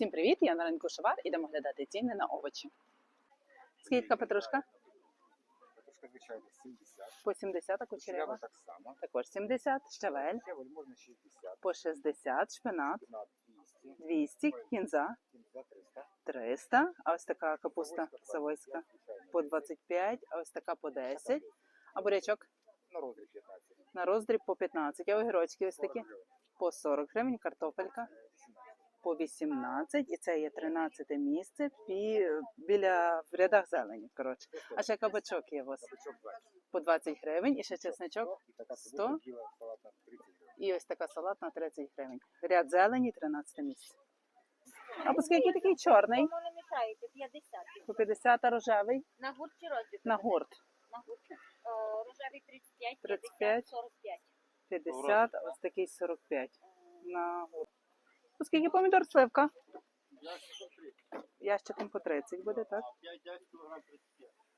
Всім привіт! Я на ринку Шовар. Ідемо глядати ціни на овочі. Скільки петрушка? Петрушка, звичайно, 70. По 70, а Кучерява так само. Також 70, щавель Щавель можна 60, по 60, шпинат на 200, 200, кінза кінза 300. 300, а ось така капуста савойська по 25, а ось така по 10, а бурячок На розріб 15. на роздріб по 15, а огірочки ось такі по 40 гривень, картопелька по 18, і це є 13 місце пі, біля в рядах зелені. Коротше. А ще кабачок є у вас по 20 гривень, і ще чесничок, 100. цибуля біла салатна 30 гривень. і ось така салатна 30 гривень. Ряд зелені 13 місце. А по скільки такий чорний? Кому не мішаєте? 50. По 50 а рожевий На гурт чи роздріб? на гурт. На гурт. Е, Рожевий 35, 35. 50, 45. 50, ось такий 45 на гурт. По скільки помідор сливка? Ящиком по 30 буде, так?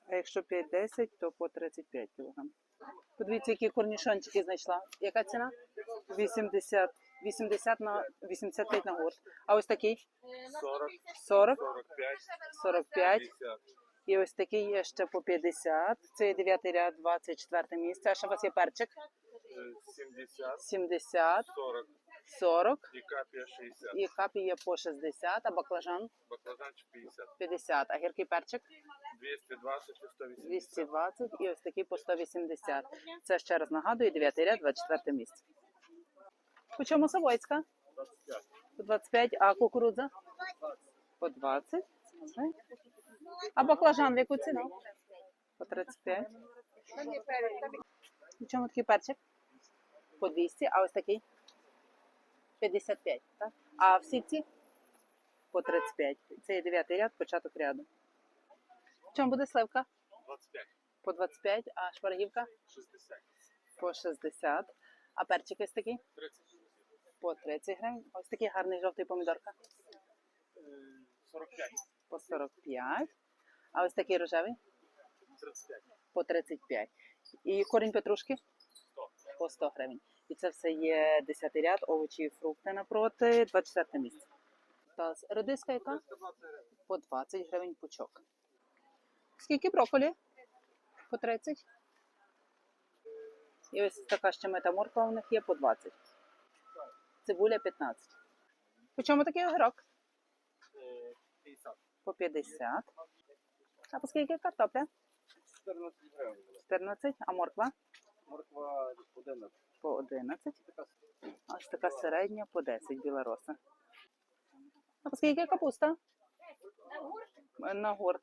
А якщо 5-10, то по 35 кг. Подивіться, які корнішончики знайшла. Яка ціна? 80, 80 на 85 на гурт. А ось такий? 40, 40, 45, 45. 50. І ось такий є ще по 50. Це є 9 ряд, 24 місце. А ще у вас є перчик? е, 70, 70, 40 40. і капія 60. І капі є по 60, а баклажан Баклажанчик 50. 50, а гіркий перчик 220 і 180. 220 і ось такий по 180. Це ще раз нагадую, 9 ряд, 24 місце. По чому Савойська? 25. По 25, а кукурудза? По 20. А баклажан в яку ціну? По 35. По чому такий перчик? По 200, а ось такий? 55, так? А в сітці? По 35. Це є 9 ряд, початок ряду. В чому буде сливка? 25. По 25, а шпаргівка? 60. По 60. А перчик ось такий? 30. По 30 гривень. Ось такий гарний жовтий помідорка. Е, 45. По 45. А ось такий рожевий? 35. По 35. І корінь петрушки? 100. По 100 гривень. І це все є 10 ряд, овочі і фрукти напроти, 24 місце. Та редиска яка? По 20 гривень пучок. Скільки брокколі? По 30. І ось така ще мета морква у них є по 20. Цибуля 15. По чому такий огірок? Е, 50. По 50. А по скільки картопля? 14 гривень. 14. А морква? Морква 11. По 11. А Ось така середня по 10 білороса. А скільки капуста? На гурт.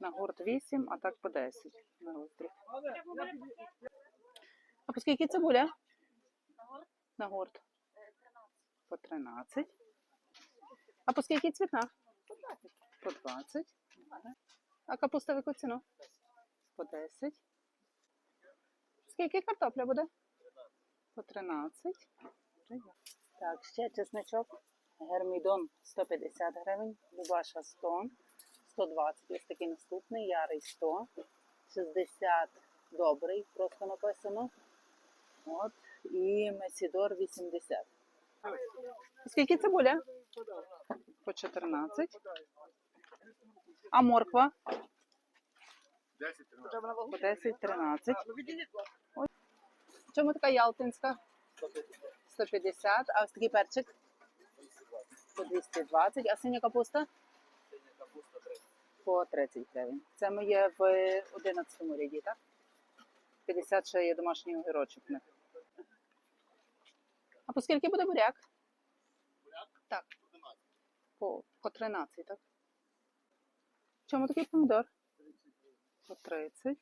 На гурт 8, а так по 10. На роздріб. А по скільки цибуля? На гурт. По 13. А по скільки цвітна? По 20. А капуста в яку ціну? По 10. Скільки картопля буде? По 13. Так, ще чесничок. Гермідон 150 гривень, Дубаша 100, 120. Ось такий наступний, ярий 100, 60 добрий, просто написано. От. І Месідор 80. Скільки цибуля? По 14. А морква? 10 13. По 10, 13. Ось. В чому така ялтинська? 150. А ось такий перчик? По 220. А синя капуста? По 30 гривень. Це ми є в 11 ряді, так? 50 ще є домашній огірочок. А по скільки буде буряк? Буряк? Так. По, по 13, так? Чому такий помідор? По 30.